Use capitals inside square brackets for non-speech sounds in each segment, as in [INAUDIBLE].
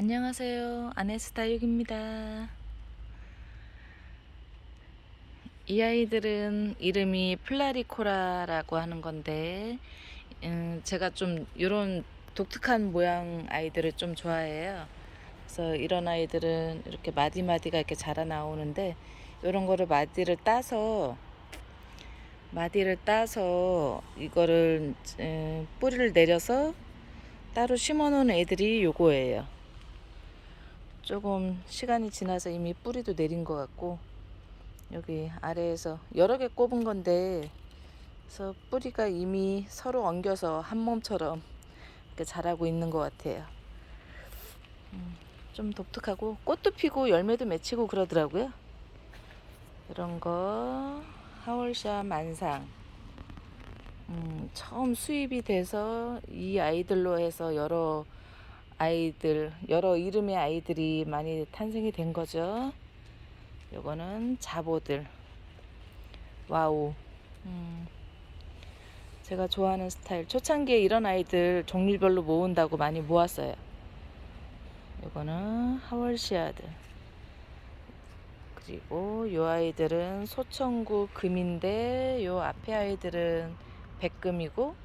안녕하세요. 아네스타육입니다. 이 아이들은 이름이 플라리코라라고 하는 건데, 음, 제가 좀 이런 독특한 모양 아이들을 좀 좋아해요. 그래서 이런 아이들은 이렇게 마디마디가 이렇게 자라 나오는데, 이런 거를 마디를 따서, 마디를 따서 이거를 에, 뿌리를 내려서 따로 심어 놓은 애들이 요거예요. 조금 시간이 지나서 이미 뿌리도 내린 것 같고 여기 아래에서 여러 개 꼽은 건데 그래서 뿌리가 이미 서로 엉겨서 한 몸처럼 이렇게 자라고 있는 것 같아요. 음, 좀 독특하고 꽃도 피고 열매도 맺히고 그러더라고요. 이런 거 하월샤 만상. 음, 처음 수입이 돼서 이 아이들로 해서 여러 아이들, 여러 이름의 아이들이 많이 탄생이 된 거죠. 요거는 자보들. 와우. 음, 제가 좋아하는 스타일. 초창기에 이런 아이들 종류별로 모은다고 많이 모았어요. 요거는 하월시아들. 그리고 요 아이들은 소청구 금인데 요 앞에 아이들은 백금이고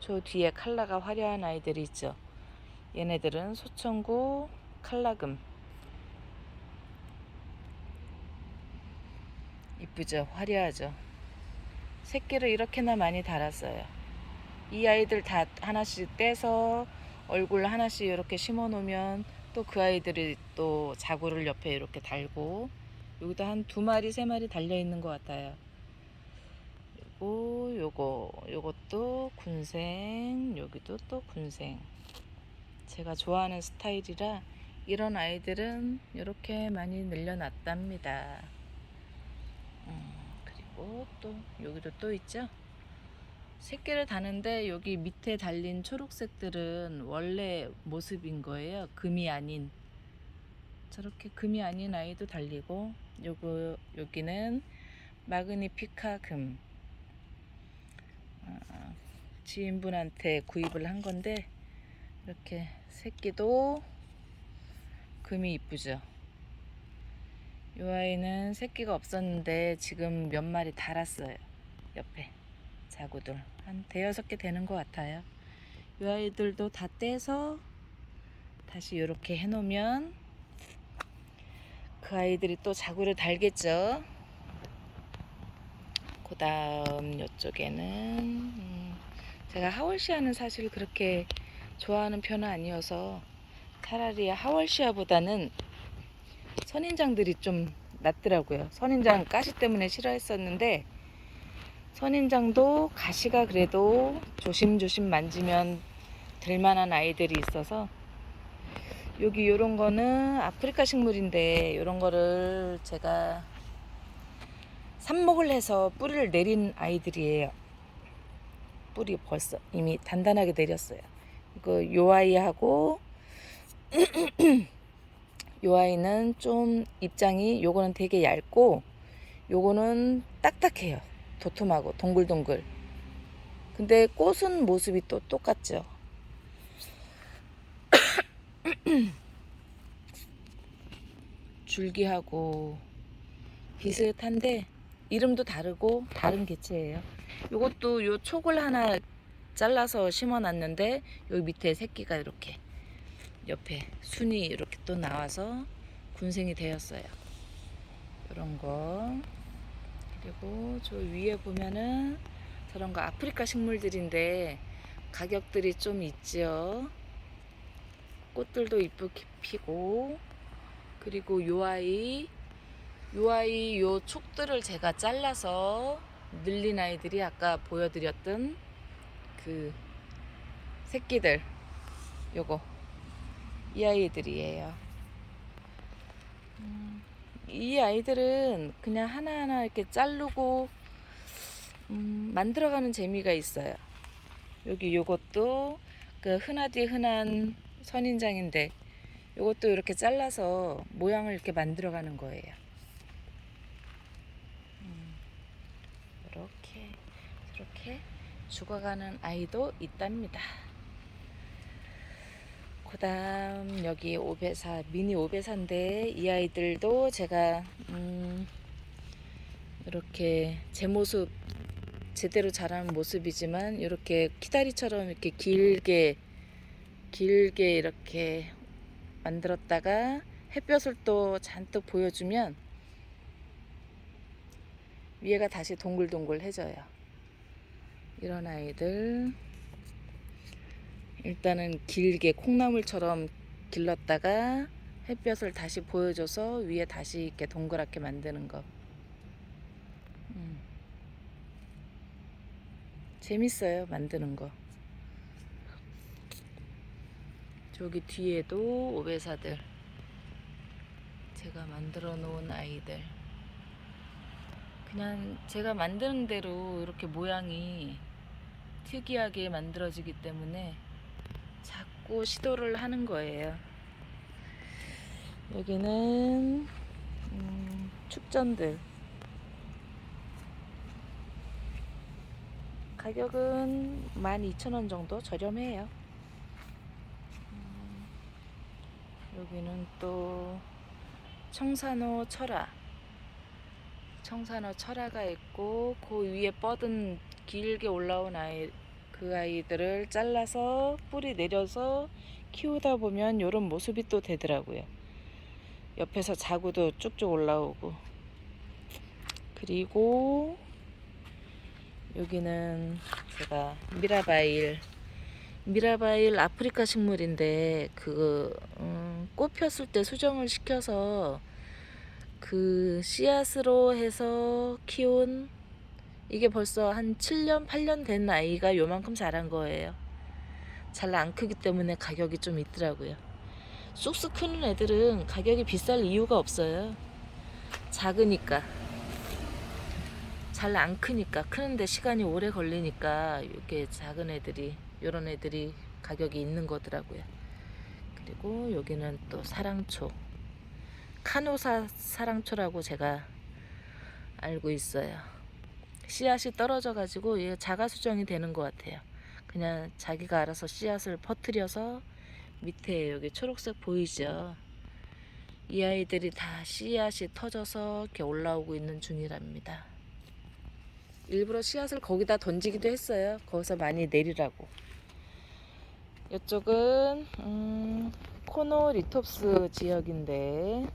저 뒤에 칼라가 화려한 아이들이 있죠. 얘네들은 소청구 칼라금. 이쁘죠? 화려하죠? 새끼를 이렇게나 많이 달았어요. 이 아이들 다 하나씩 떼서 얼굴 하나씩 이렇게 심어 놓으면 또 그 아이들이 또 자구를 옆에 이렇게 달고 여기도 한 두 마리 세 마리 달려 있는 것 같아요. 그리고 요거 요것도 군생 여기도 또 군생 제가 좋아하는 스타일이라 이런 아이들은 이렇게 많이 늘려놨답니다. 음, 그리고 또 여기도 또 있죠. 새끼를 다는데 여기 밑에 달린 초록색들은 원래 모습인 거예요. 금이 아닌 저렇게 금이 아닌 아이도 달리고 요거 여기는 마그니피카 금 아, 지인분한테 구입을 한 건데 이렇게 새끼도 금이 이쁘죠. 이 아이는 새끼가 없었는데 지금 몇 마리 달았어요. 옆에 자구들 한 대여섯 개 되는 것 같아요. 이 아이들도 다 떼서 다시 이렇게 해놓으면 그 아이들이 또 자구를 달겠죠. 그 다음 이쪽에는 음, 제가 하월시아는 사실 그렇게 좋아하는 편은 아니어서 차라리 하월시아보다는 선인장들이 좀 낫더라고요. 선인장 가시 때문에 싫어했었는데 선인장도 가시가 그래도 조심조심 만지면 들만한 아이들이 있어서 여기 요런 거는 아프리카 식물인데 요런 거를 제가 삽목을 해서 뿌리를 내린 아이들이에요. 뿌리 벌써 이미 단단하게 내렸어요. 이거 요 아이하고 [CLEARS THROAT] 요 아이는 좀 입장이 요거는 되게 얇고 요거는 딱딱해요. 도톰하고 동글동글. 근데 꽃은 모습이 또 똑같죠. [CLEARS THROAT] 줄기하고 비슷한데 이름도 다르고 다른 개체예요. 요것도 요 촉을 하나 잘라서 심어놨는데 여기 밑에 새끼가 이렇게 옆에 순이 이렇게 또 나와서 군생이 되었어요. 이런 거 그리고 저 위에 보면은 저런 거 아프리카 식물들인데 가격들이 좀 있죠. 꽃들도 이쁘게 피고 그리고 요 아이 요 아이 요 촉들을 제가 잘라서 늘린 아이들이 아까 보여드렸던 그 새끼들 요거 이 아이들이에요. 음, 이 아이들은 그냥 하나하나 이렇게 자르고 음, 만들어가는 재미가 있어요. 여기 요것도 그 흔하디 흔한 선인장인데 요것도 이렇게 잘라서 모양을 이렇게 만들어가는 거예요. 음, 이렇게 이렇게 죽어가는 아이도 있답니다. 그 다음 여기 오배사 미니 오배사인데 이 아이들도 제가 음 이렇게 제 모습 제대로 자라는 모습이지만 이렇게 키다리처럼 이렇게 길게 길게 이렇게 만들었다가 햇볕을 또 잔뜩 보여주면 위에가 다시 동글동글해져요. 이런 아이들 일단은 길게 콩나물처럼 길렀다가 햇볕을 다시 보여줘서 위에 다시 이렇게 동그랗게 만드는 거. 음. 재밌어요 만드는 거. 저기 뒤에도 오배사들 제가 만들어 놓은 아이들 그냥 제가 만드는 대로 이렇게 모양이 특이하게 만들어지기 때문에 자꾸 시도를 하는 거예요. 여기는 음, 축전들 가격은 12,000원 정도 저렴해요. 음, 여기는 또 청산호 철화 청산호 철화가 있고 그 위에 뻗은 길게 올라온 아이 그 아이들을 잘라서 뿌리 내려서 키우다 보면 이런 모습이 또 되더라고요. 옆에서 자구도 쭉쭉 올라오고 그리고 여기는 제가 미라바일 미라바일 아프리카 식물인데 그 음, 꽃 폈을 때 수정을 시켜서 그 씨앗으로 해서 키운 이게 벌써 한 7년, 8년 된 아이가 요만큼 자란 거예요. 잘 안 크기 때문에 가격이 좀 있더라고요. 쑥쑥 크는 애들은 가격이 비쌀 이유가 없어요. 작으니까. 잘 안 크니까. 크는데 시간이 오래 걸리니까 이렇게 작은 애들이, 요런 애들이 가격이 있는 거더라고요. 그리고 여기는 또 사랑초. 카노사 사랑초라고 제가 알고 있어요. 씨앗이 떨어져 가지고 얘 자가 수정이 되는 것 같아요. 그냥 자기가 알아서 씨앗을 퍼뜨려서 밑에 여기 초록색 보이죠? 이 아이들이 다 씨앗이 터져서 이렇게 올라오고 있는 중이랍니다. 일부러 씨앗을 거기다 던지기도 했어요. 거기서 많이 내리라고. 이쪽은 음, 코노 리톱스 지역인데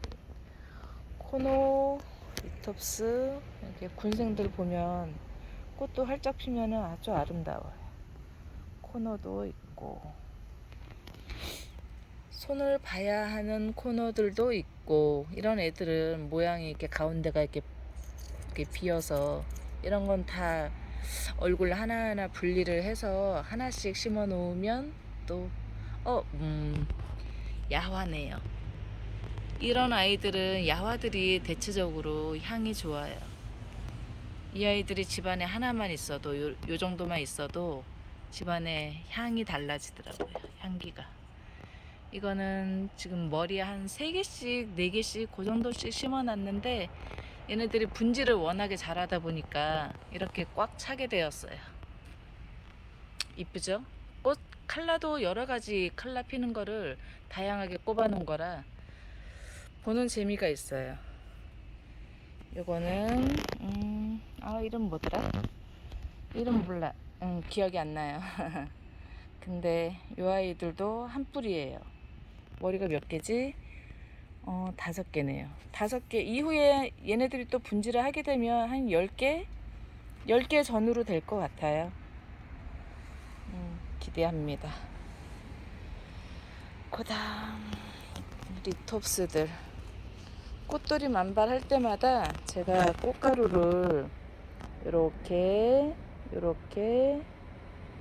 코노 리톱스 이렇게 군생들 보면 꽃도 활짝 피면은 아주 아름다워요. 코너도 있고 손을 봐야 하는 코너들도 있고 이런 애들은 모양이 이렇게 가운데가 이렇게 이렇게 비어서 이런 건 다 얼굴 하나하나 분리를 해서 하나씩 심어 놓으면 또 어, 음, 야화네요. 이런 아이들은 야화들이 대체적으로 향이 좋아요. 이 아이들이 집안에 하나만 있어도 요, 요 정도만 있어도 집안에 향이 달라지더라고요. 향기가. 이거는 지금 머리에 한 3개씩, 4개씩 그 정도씩 심어 놨는데 얘네들이 분지를 워낙에 잘하다 보니까 이렇게 꽉 차게 되었어요. 이쁘죠? 꽃 칼라도 여러 가지 칼라 피는 거를 다양하게 꼽아 놓은 거라 보는 재미가 있어요. 요거는 음, 아 이름 뭐더라? 이름 몰라. 음, 기억이 안 나요. [LAUGHS] 근데 요 아이들도 한 뿌리예요. 머리가 몇 개지? 어, 다섯 개네요. 다섯 개 이후에 얘네들이 또 분지를 하게 되면 한 열 개? 열 개 전후로 될 것 같아요. 음, 기대합니다. 그다음 리톱스들 꽃돌이 만발할 때마다 제가 꽃가루를 이렇게 이렇게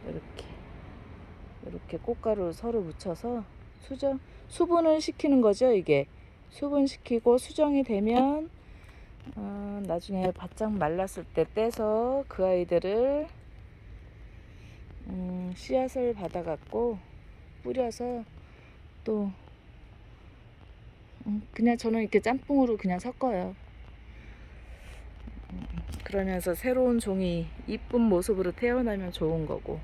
이렇게 이렇게 꽃가루를 서로 묻혀서 수정 수분을 시키는 거죠 이게. 수분 시키고 수정이 되면 어, 나중에 바짝 말랐을 때 떼서 그 아이들을 음, 씨앗을 받아갖고 뿌려서 또 음, 그냥 저는 이렇게 짬뽕으로 그냥 섞어요. 음, 그러면서 새로운 종이 이쁜 모습으로 태어나면 좋은 거고.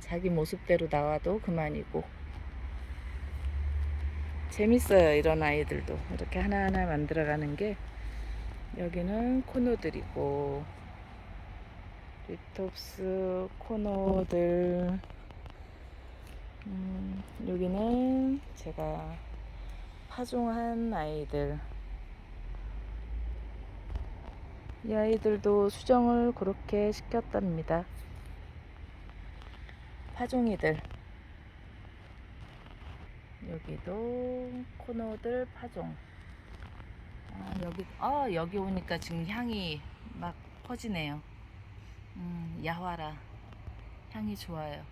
자, 자기 모습대로 나와도 그만이고 재밌어요 이런 아이들도 이렇게 하나하나 만들어가는 게 여기는 코너들이고 리톱스 코너들 음, 여기는 제가 파종한 아이들. 이 아이들도 수정을 그렇게 시켰답니다. 파종이들. 여기도 코너들 파종. 아, 여기 아 여기 오니까 지금 향이 막 퍼지네요. 음, 야화라. 향이 좋아요.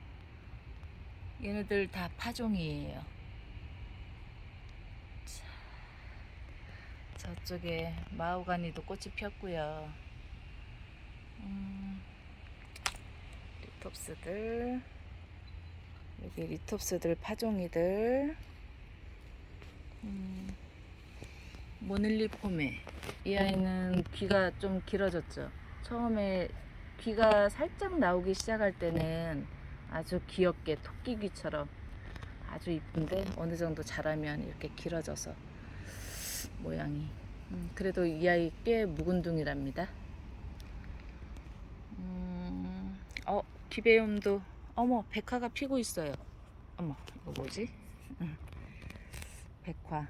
얘네들 다 파종이에요 자, 저쪽에 마호가니도 꽃이 폈고요. 음, 리톱스들. 여기 리톱스들 파종이들. 음, 모닐리 포메 이 아이는 귀가 좀 길어졌죠. 처음에 귀가 살짝 나오기 시작할 때는 아주 귀엽게 토끼 귀처럼 아주 이쁜데 어느 정도 자라면 이렇게 길어져서 모양이. 음, 그래도 이 아이 꽤 묵은둥이랍니다. 음, 어 기배움도 어머 백화가 피고 있어요. 어머 이거 뭐지? 응. 백화.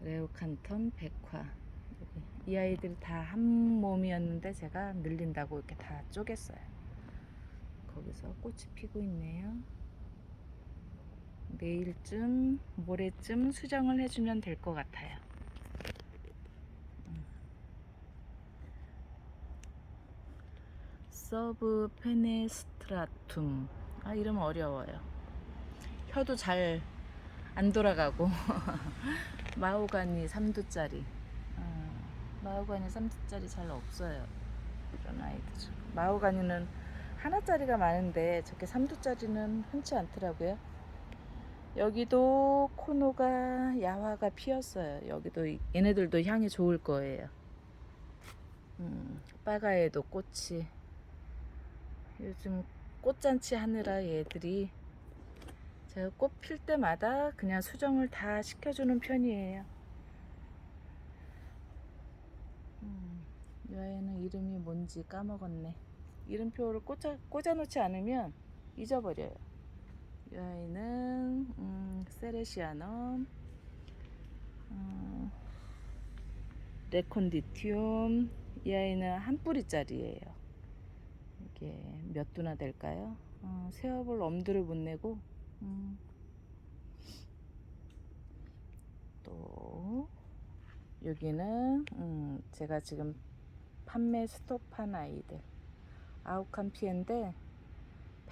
레오칸턴 백화. 이 아이들이 다한 몸이었는데 제가 늘린다고 이렇게 다 쪼갰어요. 거기서 꽃이 피고 있네요 내일쯤 모레쯤 수정을 해주면 될 것 같아요. 음. 서브 페네스트라툼. 아 이름 어려워요. 혀도 잘 안 돌아가고. [LAUGHS] 마호가니 3두짜리. 어, 마호가니 3두짜리 잘 없어요. 이런 아이들 마호가니는 하나짜리가 많은데 저렇게 3두짜리는 흔치 않더라고요 여기도 코노가 야화가 피었어요 여기도 이- 얘네들도 향이 좋을 거예요 음, 빠가에도 꽃이 요즘 꽃잔치 하느라 얘들이 제가 꽃 필 때마다 그냥 수정을 다 시켜주는 편이에요. 음, 이 아이는 이름이 뭔지 까먹었네. 이름표를 꽂아, 꽂아놓지 않으면 잊어버려요. 이 아이는 음, 세레시아넘, 어, 레콘디티움. 이 아이는 한 뿌리짜리예요. 이게 몇 두나 될까요? 어, 세어볼 엄두를 못 내고 음. 또 여기는 음, 제가 지금 판매 스톱한 아이들 피해인데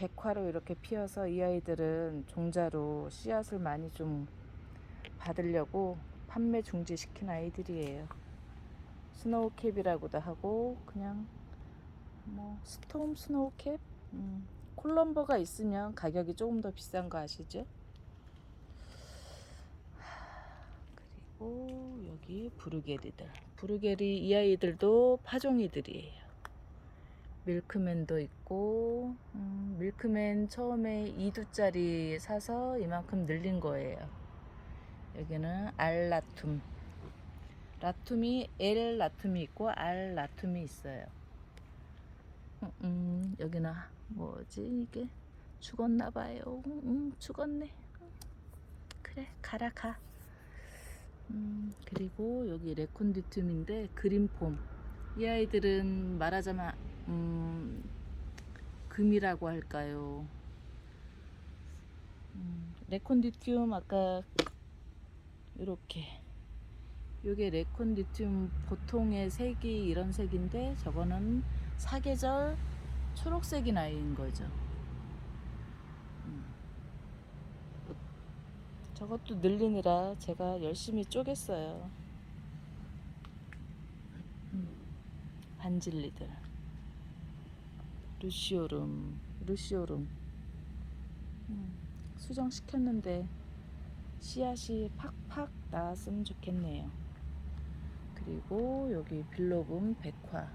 백화로 이렇게 피어서 이 아이들은 종자로 씨앗을 많이 좀 받으려고 판매 중지시킨 아이들이에요. 스노우캡이라고도 하고 그냥 뭐 스톰 스노우캡 음, 콜럼버가 있으면 가격이 조금 더 비싼 거 아시죠? 그리고 여기 부르게리들. 부르게리 이 아이들도 파종이들이에요. 밀크맨도 있고 음, 밀크맨 처음에 2두짜리 사서 이만큼 늘린 거예요. 여기는 알 라툼. 라툼이 L 라툼이 있고 R 라툼이 있어요. 음, 음, 여기는 뭐지 이게 죽었나 봐요. 음, 죽었네. 그래 가라 가. 음, 그리고 여기 레콘디툼인데 그린폼. 이 아이들은 말하자면 음, 금이라고 할까요? 음, 레콘디툼 아까 이렇게 요게 레콘디툼 보통의 색이 이런 색인데 저거는 사계절 초록색인 아이인 거죠. 음. 저것도 늘리느라 제가 열심히 쪼갰어요. 음. 반질리들. 루시오름, 루시오름. 음. 수정시켰는데 씨앗이 팍팍 나왔으면 좋겠네요. 그리고 여기 빌로금 백화.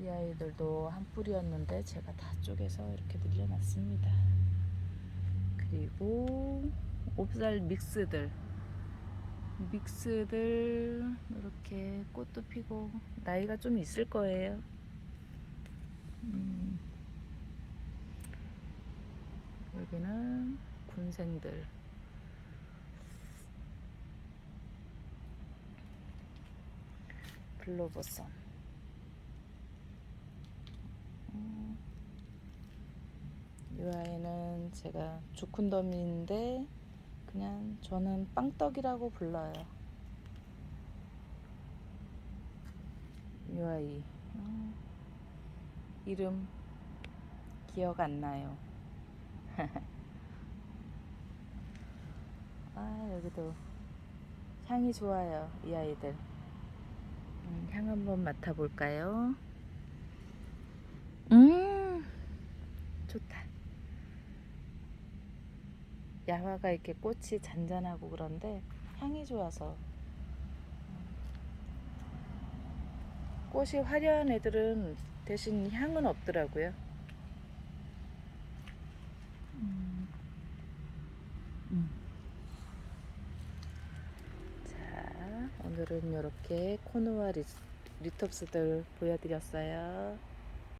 이 아이들도 한 뿌리였는데 제가 다 쪼개서 이렇게 늘려놨습니다. 그리고 옵살 믹스들 믹스들 이렇게 꽃도 피고 나이가 좀 있을 거예요. 음, 여기는 군생들. 블로버선 음, 이 아이는 제가 주쿤더미인데 그냥 저는 빵떡이라고 불러요. 이 아이. 음, 이름 기억 안 나요. [LAUGHS] 아 여기도 향이 좋아요 이 아이들. 음, 향 한번 맡아볼까요? 음 좋다. 야화가 이렇게 꽃이 잔잔하고 그런데 향이 좋아서 꽃이 화려한 애들은 대신 향은 없더라고요. 음. 음. 자, 오늘은 이렇게 코노와 리, 리톱스들 보여드렸어요.